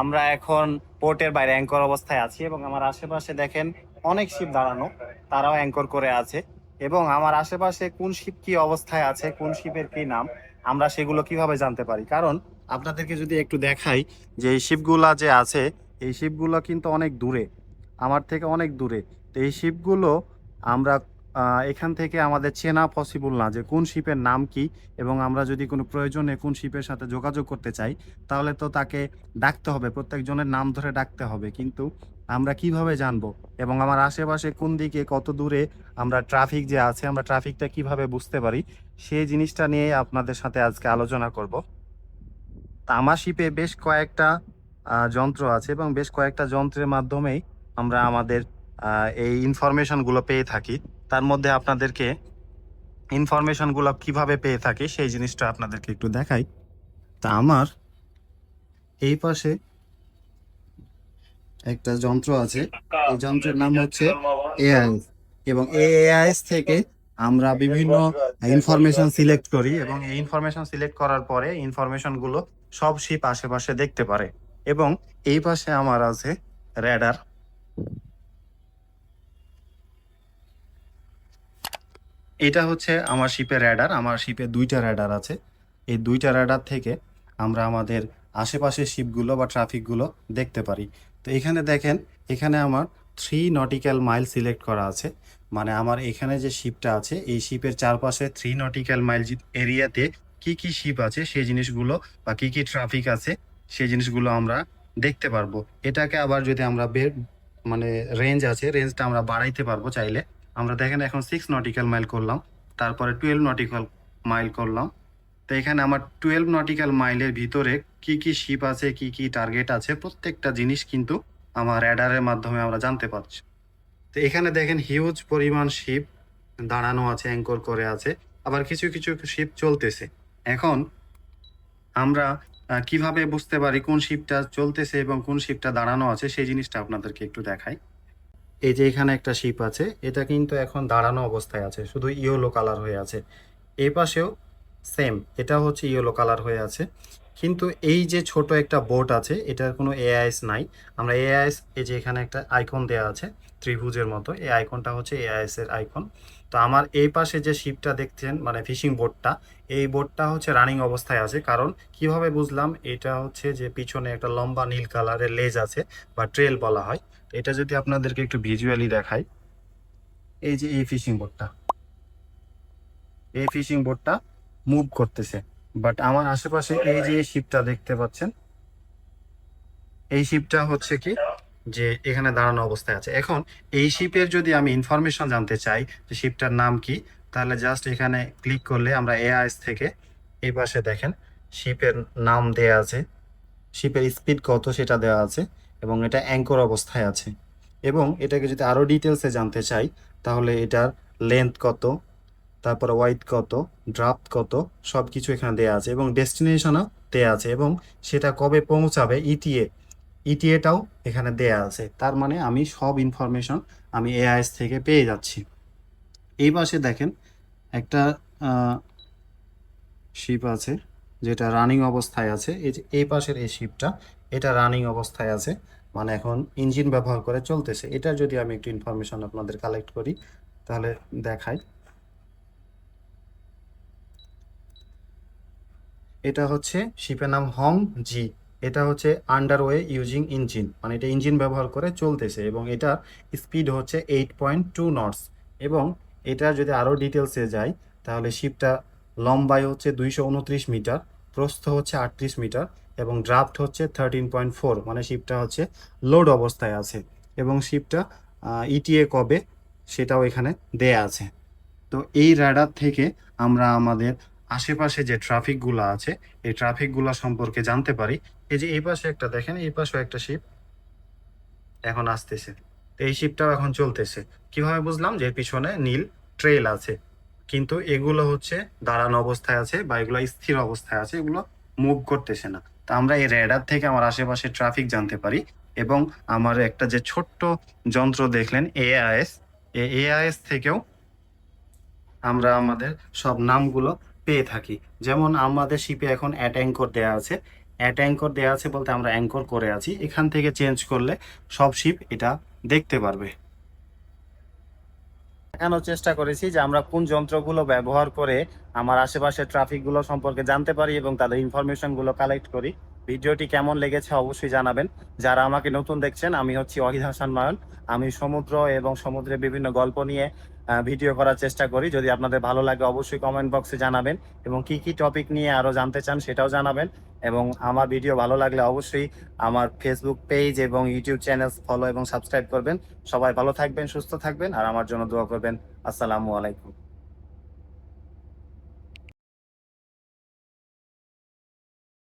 আমরা এখন পোর্টের বাইরে অ্যাঙ্কর অবস্থায় আছি এবং আমার আশেপাশে দেখেন অনেক শিপ দাঁড়ানো। তারাও অ্যাঙ্কর করে আছে। এবং আমার আশেপাশে কোন শিপ কি অবস্থায় আছে, কোন শিপের কি নাম, আমরা সেগুলো কীভাবে জানতে পারি? কারণ আপনাদেরকে যদি একটু দেখাই যে এই শিপগুলা যে আছে, এই শিপগুলো কিন্তু অনেক দূরে, আমার থেকে অনেক দূরে। তো এই শিপগুলো আমরা এখান থেকে আমাদের চেনা পসিবল না যে কোন শিপের নাম কি এবং আমরা যদি কোনো প্রয়োজনে কোন শিপের সাথে যোগাযোগ করতে চাই, তাহলে তো তাকে ডাকতে হবে, প্রত্যেকজনের নাম ধরে ডাকতে হবে। কিন্তু আমরা কীভাবে জানব এবং আমার আশেপাশে কোন দিকে কত দূরে আমরা ট্রাফিক যে আছে, আমরা ট্রাফিকটা কীভাবে বুঝতে পারি, সেই জিনিসটা নিয়ে আপনাদের সাথে আজকে আলোচনা করব। তা আমার শিপে বেশ কয়েকটা যন্ত্র আছে এবং বেশ কয়েকটা যন্ত্রের মাধ্যমেই আমরা আমাদের এই ইনফরমেশনগুলো পেয়ে থাকি। তার মধ্যে আপনাদেরকে ইনফরমেশনগুলো কীভাবে পেয়ে থাকি সেই জিনিসটা আপনাদেরকে একটু দেখাই। তা আমার এই পাশে একটা যন্ত্র আছে। এই যন্ত্রের নাম হচ্ছে এআইএস এবং এআইএস থেকে আমরা বিভিন্ন ইনফরমেশন সিলেক্ট করি এবং এই ইনফরমেশন সিলেক্ট করার পরে ইনফরমেশনগুলো সব শিপ আশেপাশে দেখতে পারে। এবং এই পাশে আমার আছে র্যাডার এটা হচ্ছে আমার শিপের র্যাডার আমার শিপে দুইটা র্যাডার আছে। এই দুইটা র্যাডার থেকে আমরা আমাদের আশেপাশের শিপগুলো বা ট্রাফিকগুলো দেখতে পারি। তো এখানে দেখেন, এখানে আমার থ্রি নটিক্যাল মাইল সিলেক্ট করা আছে। মানে আমার এখানে যে শিপটা আছে, এই শিপের চারপাশে থ্রি নটিক্যাল মাইল এরিয়াতে কি কি শিপ আছে, সেই জিনিসগুলো বা কি কি ট্রাফিক আছে, সেই জিনিসগুলো আমরা দেখতে পারব। এটাকে আবার যদি আমরা বের মানে রেঞ্জ আছে রেঞ্জটা আমরা বাড়াইতে পারব চাইলে। আমরা দেখেন এখন সিক্স নটিক্যাল মাইল করলাম, তারপরে টুয়েলভ নটিক্যাল মাইল করলাম। তো এখানে আমার টুয়েলভ নটিক্যাল মাইলের ভিতরে কি কি শিপ আছে, কি কি টার্গেট আছে, প্রত্যেকটা জিনিস কিন্তু আমার র্যাডারের মাধ্যমে আমরা জানতে পারছি। তো এখানে দেখেন হিউজ পরিমাণ শিপ দাঁড়ানো আছে অ্যাঙ্কর করে আছে, আবার কিছু কিছু শিপ চলতেছে। এখন আমরা কীভাবে বুঝতে পারি কোন শিপটা চলতেছে এবং কোন শিপটা দাঁড়ানো আছে, সেই জিনিসটা আপনাদেরকে একটু দেখাই। এই যে এখানে একটা শিপ আছে, এটা কিন্তু এখন দাঁড়ানো অবস্থায় আছে, শুধু ইয়েলো কালার হয়ে আছে। এই পাশেও সেম এটা হচ্ছে ইয়েলো কালার হয়ে আছে। কিন্তু এই যে ছোট একটা বোট আছে, এটার কোনো এআইএস নাই। আমরা এআইএস এই যে এখানে একটা আইকন দেওয়া আছে, ত্রিভুজের মতো, এই আইকনটা হচ্ছে এআইএস এর আইকন তো আমার এই পাশে যে শিপটা দেখছেন মানে ফিশিং বোটটা এই বোটটা হচ্ছে রানিং অবস্থায় আছে। কারণ কীভাবে বুঝলাম, এটা হচ্ছে যে পিছনে একটা লম্বা নীল কালারের লেজ আছে, বা ট্রেল বলা হয়। এটা যদি আপনাদেরকে একটু ভিজুয়ালি দেখাই, এই যে এই ফিশিং বোটটা এই ফিশিং বোটটা মুভ করতেছে। বাট আমার আশেপাশে এই যে শিপটা দেখতে পাচ্ছেন, এই শিপটা হচ্ছে কি যে এখানে দাঁড়ানো অবস্থায় আছে। এখন এই শিপের যদি আমি ইনফরমেশন জানতে চাই যে শিপটার নাম কি, তাহলে জাস্ট এখানে ক্লিক করলে আমরা এআইএস থেকে এই পাশে দেখেন শিপের নাম দেয়া আছে। শিপের স্পিড কত সেটা দেওয়া আছে। এবং এটা অ্যাঙ্কর অবস্থায় আছে। এবং এটাকে যদি আরও ডিটেলসে জানতে চাই, তাহলে এটার লেন্থ কত, তারপরে ওয়াইড কত ড্রাফট কত সব কিছু এখানে দেওয়া আছে এবং ডেস্টিনেশনও দেওয়া আছে এবং সেটা কবে পৌঁছাবে E ইটিএ ইটিএটাও এখানে দেয়া আছে। তার মানে আমি সব ইনফরমেশন আমি এআইএস থেকে পেয়ে যাচ্ছি। এই পাশে দেখেন একটা শিপ আছে, যেটা রানিং অবস্থায় আছে। এই পাশের এই শিপটা এটা রানিং অবস্থায় আছে মানে এখন ইঞ্জিন ব্যবহার করে চলতেছে। এটা যদি আমি একটু ইনফরমেশন আপনাদের কালেক্ট করি, তাহলে দেখাই। এটা হচ্ছে শিপের নাম হং জি এটা হচ্ছে আন্ডারওয়ে ইউজিং ইঞ্জিন মানে এটা ইঞ্জিন ব্যবহার করে চলতেছে এবং এটা স্পিড হচ্ছে এইট পয়েন্ট টু নটস এবং এটা যদি আরও ডিটেলসে যাই, তাহলে শিপটা লম্বায় হচ্ছে দুইশো উনত্রিশ মিটার, প্রস্থ হচ্ছে আটত্রিশ মিটার। এবং ড্রাফট হচ্ছে থার্টিন পয়েন্ট ফোর মানে শিপটা হচ্ছে লোড অবস্থায় আছে। এবং শিপটা ইটিএ কবে, সেটাও এখানে দেয়া আছে। তো এই রাডার থেকে আমরা আমাদের আশেপাশে যে ট্রাফিকগুলো আছে, এই ট্রাফিকগুলো সম্পর্কে জানতে পারি। এই যে এই পাশে একটা দেখেন, এই পাশেও একটা শিপ এখন আসতেছে। তো এই শিপটাও এখন চলতেছে। কীভাবে বুঝলাম? যে পিছনে নীল ট্রেল আছে। কিন্তু এগুলো হচ্ছে দাঁড়ানো অবস্থায় আছে বা এগুলো স্থির অবস্থায় আছে, এগুলো মুভ করতেছে না। তো আমরা এই রেডার থেকে আমার আশেপাশে ট্রাফিক জানতে পারি এবং আমার একটা যে ছোট্ট যন্ত্র দেখলেন এআইএস এই এআইএস থেকেও আমরা আমাদের সব নামগুলো পেয়ে থাকি। যেমন আমাদের শিপে এখন অ্যাট অ্যাঙ্কর দেওয়া আছে। অ্যাট অ্যাঙ্কর দেওয়া আছে বলতে আমরা অ্যাঙ্কর করে আছি। এখান থেকে চেঞ্জ করলে সব শিপ এটা দেখতে পারবে। দেখানোর চেষ্টা করেছি যে আমরা কোন যন্ত্রগুলো ব্যবহার করে আমার আশেপাশের ট্রাফিকগুলো সম্পর্কে জানতে পারি এবং তাদের ইনফরমেশনগুলো কালেক্ট করি। ভিডিওটি কেমন লেগেছে অবশ্যই জানাবেন। যারা আমাকে নতুন দেখছেন, আমি হচ্ছি অহিদ হাসান নয়ন। আমি সমুদ্র এবং সমুদ্রে বিভিন্ন গল্প নিয়ে ভিডিও করার চেষ্টা করি। যদি আপনাদের ভালো লাগে, অবশ্যই কমেন্ট বক্সে জানাবেন এবং কি কি টপিক নিয়ে আরও জানতে চান সেটাও জানাবেন। এবং আমার ভিডিও ভালো লাগলে অবশ্যই আমার ফেসবুক পেজ এবং ইউটিউব চ্যানেল ফলো এবং সাবস্ক্রাইব করবেন। সবাই ভালো থাকবেন, সুস্থ থাকবেন, আর আমার জন্য দোয়া করবেন। আসসালামু আলাইকুম।